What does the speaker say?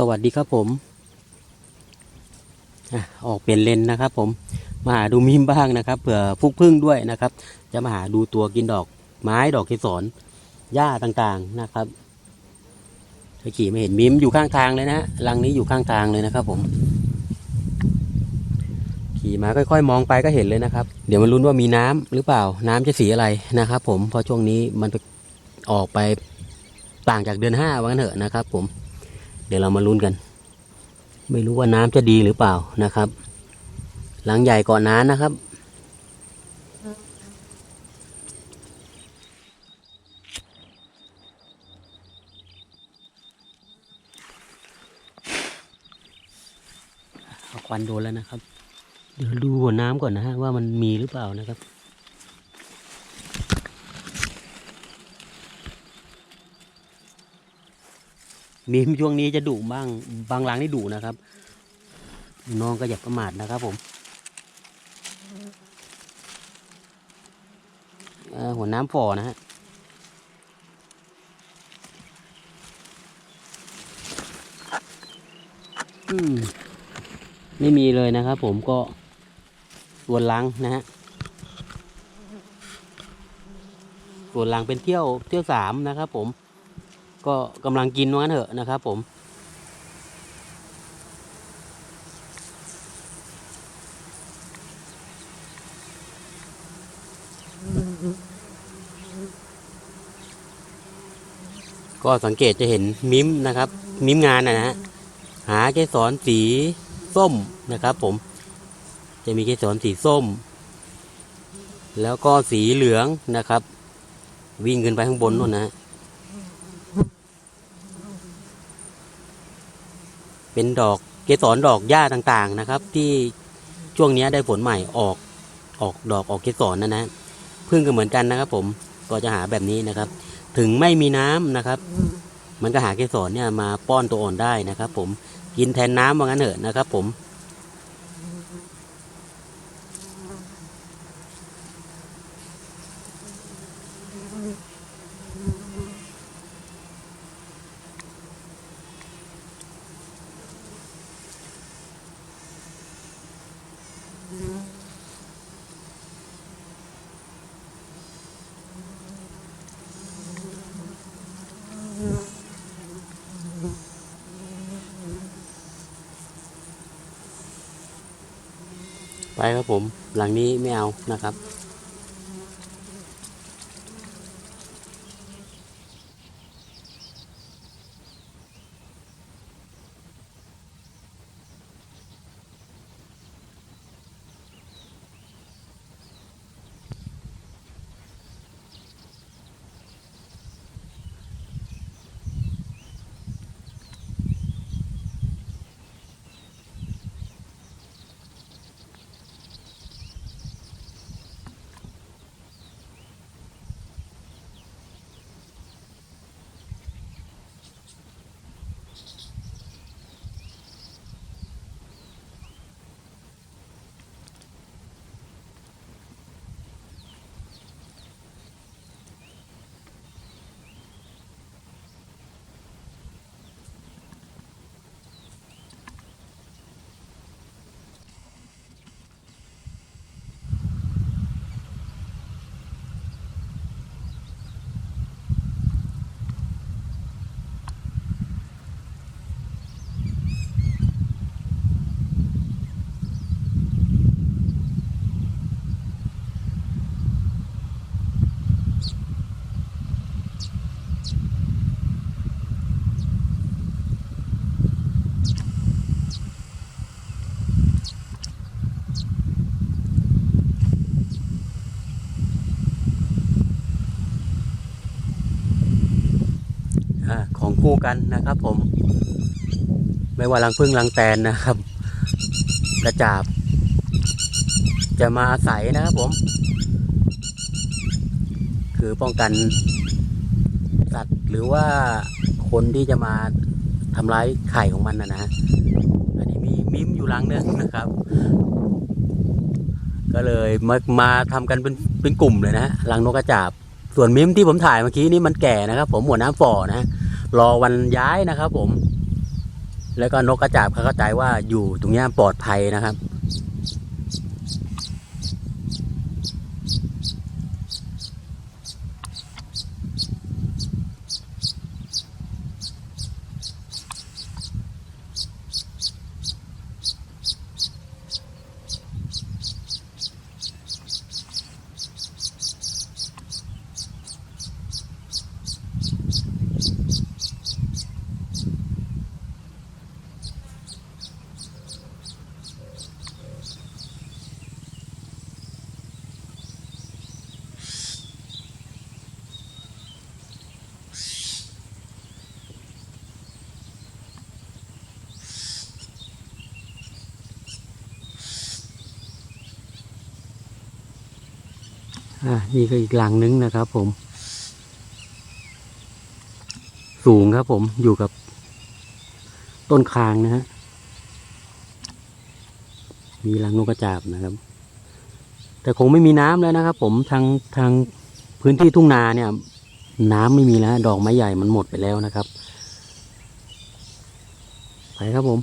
สวัสดีครับผมออกเปลี่ยนเลนนะครับ ผมมาหาดูมิมบ้างนะครับเผื่อฟุกพึ่งด้วยนะครับ จะมาหาดูตัวกินดอกไม้ดอกเกสรหญ้าต่างๆนะครับไปขี่ไม่เห็นมิมอยู่ข้างทางเลยนะรังนี้อยู่ข้างทางเลยนะครับ ผม ขี่มาค่อยๆ มองไปก็เห็นเลยนะครับ เดี๋ยวมาลุ้นว่ามีน้ำหรือเปล่า น้ำจะสีอะไรนะครับ ผมเพราะช่วงนี้มันออกไปต่างจากเดือนห้าว่างั้นเถอะนะครับ ผม เดี๋ยวเรามาลุ้นกัน ไม่รู้ว่าน้ำจะดีหรือเปล่านะครับหลังใหญ่ก่อนน้นนะครับเอาควันโดนแล้วนะครับ เดี๋ยวดูหัวน้ำก่อนนะฮะว่ามันมีหรือเปล่านะครับ มีมช่วงนี้จะดุบ้าง บางหลังนี่ดุนะครับ น้องก็อย่าประมาทนะครับผมหัวน้ำฝ่อนะฮะไม่มีเลยนะครับผมก็สวนหลังนะฮะสวนหลังเป็นเที่ยวเที่ยวสามนะครับผม ก็กำลังกินว่างั้นเถอะนะครับผมก็สังเกตจะเห็นมิมนะครับ มิมงานนะฮะหาเกสรสีส้มนะครับ ผม จะมีเกสรสีส้ม แล้วก็สีเหลืองนะครับ วิ่งขึ้นไปข้างบนนู่นนะฮะ เป็นดอกเกสรดอกหญ้าต่างๆนะครับ ที่ช่วงนี้ได้ผลใหม่ออกออกดอกออกเกสรนะนะพึ่งก็เหมือนกันนะครับ ผมก็จะหาแบบนี้นะครับ ถึงไม่มีน้ำนะครับ มันก็หาเกสรเนี่ยมาป้อนตัวอ่อนได้นะครับ ผมกินแทนน้ำว่างั้นเถอะนะครับ ผม ไปครับผม หลังนี้ไม่เอานะครับ ของคู่กันนะครับผม ไม่ว่ารังพึ่งรังแตนนะครับ กระจาบ จะมาอาศัยนะครับผม คือป้องกันสัตว์หรือว่าคนที่จะมาทำร้ายไข่ของมันนะนะอันนี้มีมิมอยู่รังนึงนะครับ ก็เลยมามาทำกันเป็นเป็นกลุ่มเลยนะฮะรังนกกระจาบส่วนมิมที่ผมถ่ายเมื่อกี้นี่มันแก่นะครับ ผมหัวน้ำฝ่อนะ รอวันย้ายนะครับ ผม แล้วก็นกกระจาบเขาเข้าใจว่าอยู่ตรงนี้ปลอดภัยนะครับ อ่านี่ก็อีกหลังนึงนะครับผม สูงครับผมอยู่กับต้นคางนะฮะ มีรังนกกระจาบนะครับ แต่คงไม่มีน้ำแล้วนะครับผมทางทางพื้นที่ทุ่งนาเนี่ย น้ำไม่มีแล้ว ดอกไม้ใหญ่มันหมดไปแล้วนะครับ ไปครับผม